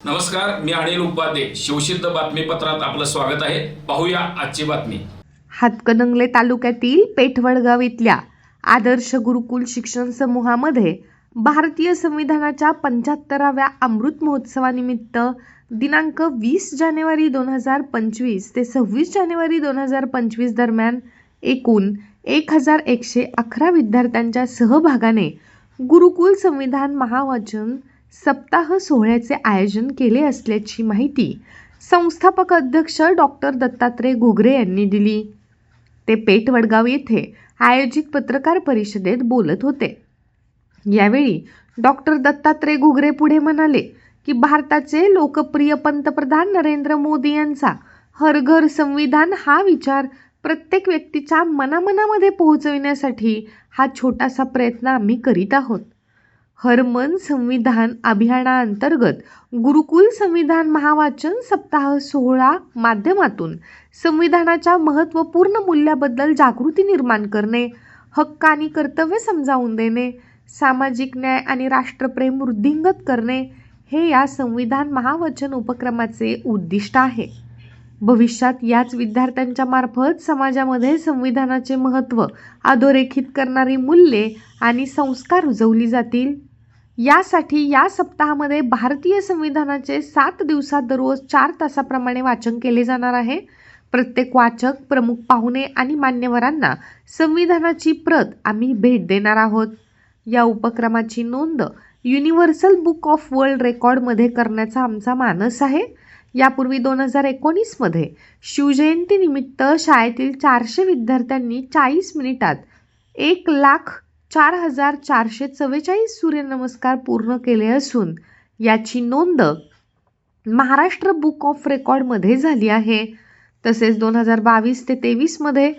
नमस्कार मी अनिल उपाध्ये. शिवसिद्ध बातमीपत्रात आपलं स्वागत आहे. पाहूया आजची बातमी. हातकणंगले तालुक्यातील पेठवडगाव इथल्या आदर्श गुरुकुल शिक्षण समूहामध्ये भारतीय संविधानाच्या पंच्याहत्तराव्या अमृत महोत्सवानिमित्त दिनांक वीस जानेवारी दोन हजार पंचवीस ते सव्वीस जानेवारी दोन हजार पंचवीस दरम्यान एकूण एक हजार एकशे अकरा विद्यार्थ्यांच्या सहभागाने गुरुकुल संविधान महावाचन सप्ताह सोहळ्याचे आयोजन केले असल्याची माहिती संस्थापक अध्यक्ष डॉक्टर दत्तात्रय घुगरे यांनी दिली. ते पेठ वडगाव येथे आयोजित पत्रकार परिषदेत बोलत होते. यावेळी डॉक्टर दत्तात्रय घुगरे पुढे म्हणाले की भारताचे लोकप्रिय पंतप्रधान नरेंद्र मोदी यांचा हर घर संविधान हा विचार प्रत्येक व्यक्तीच्या मनामनामध्ये पोहोचविण्यासाठी हा छोटासा प्रयत्न आम्ही करीत आहोत. हरमन संविधान अभियानाअंतर्गत गुरुकुल संविधान महावाचन सप्ताह सोहळा माध्यमातून संविधानाच्या महत्त्वपूर्ण मूल्याबद्दल जागृती निर्माण करणे हक्क आणि कर्तव्य समजावून देणे सामाजिक न्याय आणि राष्ट्रप्रेम वृद्धिंगत करणे हे या संविधान महावचन उपक्रमाचे उद्दिष्ट आहे. भविष्यात याच विद्यार्थ्यांच्या मार्फत समाजामध्ये संविधानाचे महत्त्व अधोरेखित करणारी मूल्ये आणि संस्कार रुजवली जातील. यासाठी या सप्ताहामध्ये भारतीय संविधानाचे सात दिवसात दररोज चार तासाप्रमाणे वाचन केले जाणार आहे. प्रत्येक वाचक प्रमुख पाहुणे आणि मान्यवरांना संविधानाची प्रत आम्ही भेट देणार आहोत. या उपक्रमाची नोंद युनिव्हर्सल बुक ऑफ वर्ल्ड रेकॉर्डमध्ये करण्याचा आमचा मानस आहे. यापूर्वी दोन हजार एकोणीसमध्ये शिवजयंतीनिमित्त शाळेतील चारशे विद्यार्थ्यांनी चाळीस मिनिटात एक लाख चार हजार चारशे चव्वेचाळीस सूर्यनमस्कार पूर्ण केले असून याची नोंद महाराष्ट्र बुक ऑफ रेकॉर्डमध्ये झाली आहे. तसेच दोन हजार बावीस ते तेवीसमध्ये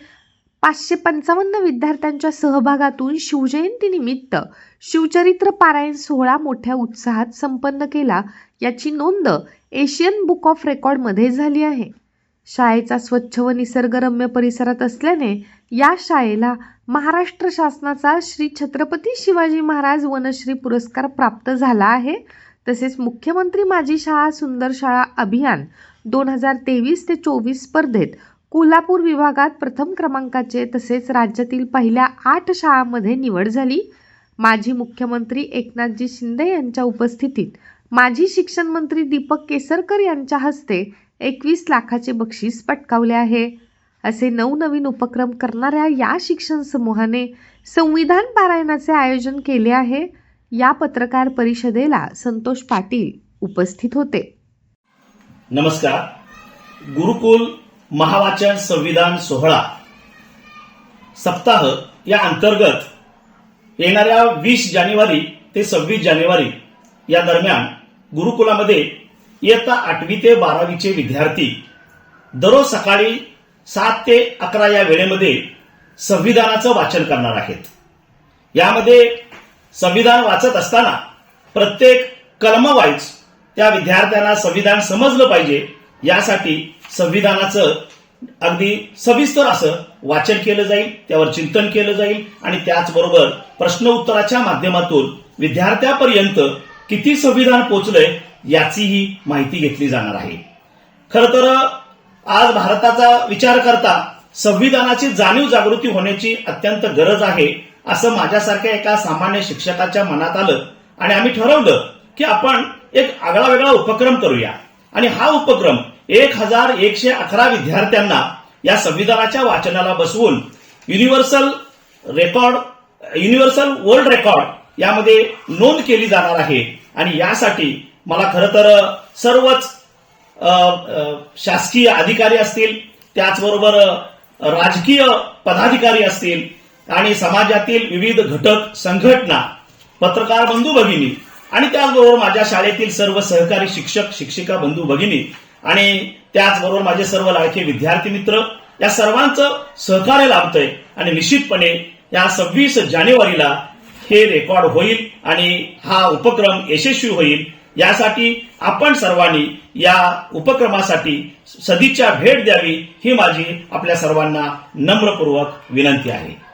पाचशे पंचावन्न विद्यार्थ्यांच्या सहभागातून शिवजयंतीनिमित्त शिवचरित्र पारायण सोहळा मोठ्या उत्साहात संपन्न केला. याची नोंद एशियन बुक ऑफ रेकॉर्डमध्ये झाली आहे. शाळेचा स्वच्छ व निसर्गरम्य परिसरात असल्याने या शाळेला महाराष्ट्र शासनाचा श्री छत्रपती शिवाजी महाराज वनश्री पुरस्कार प्राप्त झाला आहे. तसेच मुख्यमंत्री माझी शाळा सुंदर शाळा अभियान दोन हजार तेवीस ते चोवीस स्पर्धेत कोल्हापूर विभागात प्रथम क्रमांकाचे तसेच राज्यातील पहिल्या आठ शाळांमध्ये निवड झाली. माजी मुख्यमंत्री एकनाथजी शिंदे यांच्या उपस्थितीत माजी शिक्षण मंत्री दीपक केसरकर यांच्या हस्ते एकवीस लाखाचे बक्षीस पटकावले आहे. असे नवनवीन उपक्रम करणाऱ्या या शिक्षण समूहाने संविधान पारायणाचे आयोजन केले आहे. या पत्रकार परिषदेला संतोष पाटील उपस्थित होते. नमस्कार. गुरुकुल महावाचन संविधान सोहळा. सप्ताह या अंतर्गत येणाऱ्या वीस जानेवारी ते सव्वीस जानेवारी या दरम्यान गुरुकुलामध्ये इयत्ता आठवी ते बारावीचे विद्यार्थी दररोज सकाळी सात ते अकरा या वेळेमध्ये संविधानाचं वाचन करणार आहेत. यामध्ये संविधान वाचत असताना प्रत्येक कलमवाईज त्या विद्यार्थ्यांना संविधान समजलं पाहिजे यासाठी संविधानाचं अगदी सविस्तर असं वाचन केलं जाईल त्यावर चिंतन केलं जाईल आणि त्याचबरोबर प्रश्न उत्तराच्या माध्यमातून विद्यार्थ्यापर्यंत किती संविधान पोचलंय याचीही माहिती घेतली जाणार आहे. खर तर आज भारताचा विचार करता संविधानाची जाणीव जागृती होण्याची अत्यंत गरज आहे असं माझ्यासारख्या एका सामान्य शिक्षकाच्या मनात आलं आणि आम्ही ठरवलं की आपण एक आगळा वेगळा उपक्रम करूया. आणि हा उपक्रम एक हजार एकशे अकरा विद्यार्थ्यांना या संविधानाच्या वाचनाला बसवून universal record universal world record यामध्ये नोंद केली जाणार आहे. आणि यासाठी मला खरं तर सर्वच शासकीय अधिकारी असतील त्याचबरोबर राजकीय पदाधिकारी असतील आणि समाजातील विविध घटक संघटना पत्रकार बंधू भगिनी आणि त्याचबरोबर माझ्या शाळेतील सर्व सहकारी शिक्षक शिक्षिका बंधू भगिनी आणि त्याचबरोबर माझे सर्व लाडके विद्यार्थी मित्र या सर्वांचं सहकार्य लाभतंय. आणि निश्चितपणे या सव्वीस जानेवारीला हे रेकॉर्ड होईल आणि हा उपक्रम यशस्वी होईल. यासाठी आपण सर्वांनी या उपक्रमासाठी सदिच्छा भेट द्यावी ही माझी आपल्या सर्वांना नम्रपूर्वक विनंती आहे.